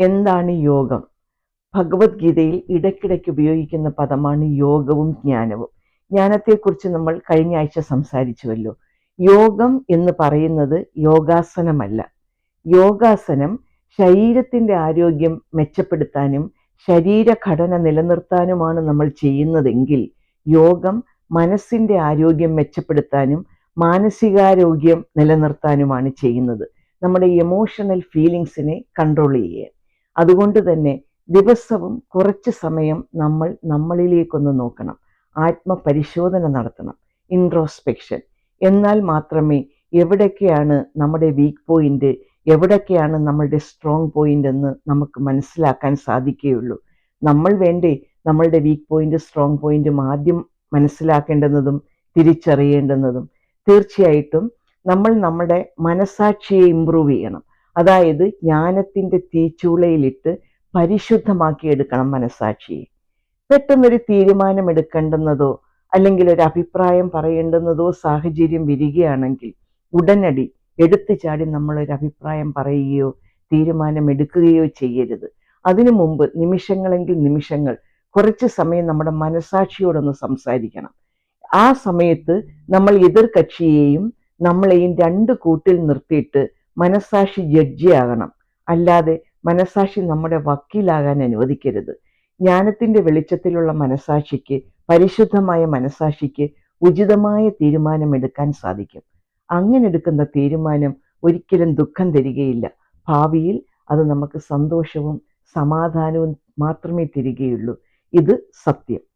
എന്താണ് യോഗം? ഭഗവത്ഗീതയിൽ ഇടയ്ക്കിടയ്ക്ക് ഉപയോഗിക്കുന്ന പദമാണ് യോഗവും ജ്ഞാനവും. ജ്ഞാനത്തെക്കുറിച്ച് നമ്മൾ കഴിഞ്ഞ ആഴ്ച സംസാരിച്ചുവല്ലോ. യോഗം എന്ന് പറയുന്നത് യോഗാസനമല്ല. യോഗാസനം ശരീരത്തിന്റെ ആരോഗ്യം മെച്ചപ്പെടുത്താനും ശരീരഘടന നിലനിർത്താനുമാണ് നമ്മൾ ചെയ്യുന്നതെങ്കിൽ യോഗം മനസ്സിന്റെ ആരോഗ്യം മെച്ചപ്പെടുത്താനും മാനസികാരോഗ്യം നിലനിർത്താനുമാണ് ചെയ്യുന്നത്. നമ്മുടെ ഇമോഷണൽ ഫീലിങ്സിനെ കൺട്രോൾ ചെയ്യാൻ അതുകൊണ്ട് തന്നെ ദിവസവും കുറച്ച് സമയം നമ്മൾ നമ്മളിലേക്കൊന്ന് നോക്കണം. ആത്മപരിശോധന നടത്തണം. ഇൻട്രോസ്പെക്ഷൻ എന്നാൽ മാത്രമേ എവിടൊക്കെയാണ് നമ്മുടെ വീക്ക് പോയിന്റ് എവിടൊക്കെയാണ് നമ്മളുടെ സ്ട്രോങ് പോയിന്റ് എന്ന് നമുക്ക് മനസ്സിലാക്കാൻ സാധിക്കുകയുള്ളൂ. നമ്മൾ വേണ്ടേ നമ്മളുടെ വീക്ക് പോയിന്റ് സ്ട്രോങ് പോയിന്റും ആദ്യം മനസ്സിലാക്കേണ്ടുന്നതും തിരിച്ചറിയേണ്ടുന്നതും. തീർച്ചയായിട്ടും നമ്മൾ നമ്മുടെ മനസാക്ഷിയെ ഇമ്പ്രൂവ് ചെയ്യണം. അതായത് ജ്ഞാനത്തിന്റെ തീച്ചൂളയിലിട്ട് പരിശുദ്ധമാക്കി എടുക്കണം മനസാക്ഷിയെ പെട്ടെന്നൊരു തീരുമാനം എടുക്കേണ്ടുന്നതോ അല്ലെങ്കിൽ ഒരു അഭിപ്രായം പറയേണ്ടുന്നതോ സാഹചര്യം വരികയാണെങ്കിൽ ഉടനടി എടുത്തു ചാടി നമ്മളൊരു അഭിപ്രായം പറയുകയോ തീരുമാനം എടുക്കുകയോ ചെയ്യരുത്. അതിനു മുമ്പ് നിമിഷങ്ങളെങ്കിൽ നിമിഷങ്ങൾ കുറച്ച് സമയം നമ്മുടെ മനസാക്ഷിയോടൊന്ന് സംസാരിക്കണം. ആ സമയത്ത് നമ്മൾ എതിർ കക്ഷിയെയും നമ്മളെയും രണ്ട് കൂട്ടിൽ നിർത്തിയിട്ട് മനസാക്ഷി ജഡ്ജിയാകണം. അല്ലാതെ മനസാക്ഷി നമ്മുടെ വക്കീലാകാൻ അനുവദിക്കരുത്. ജ്ഞാനത്തിന്റെ വെളിച്ചത്തിലുള്ള മനസാക്ഷിക്ക് പരിശുദ്ധമായ മനസാക്ഷിക്ക് ഉചിതമായ തീരുമാനമെടുക്കാൻ സാധിക്കും. അങ്ങനെ എടുക്കുന്ന തീരുമാനം ഒരിക്കലും ദുഃഖം തരികയില്ല. ഭാവിയിൽ അത് നമുക്ക് സന്തോഷവും സമാധാനവും മാത്രമേ തരികയുള്ളൂ. ഇത് സത്യം.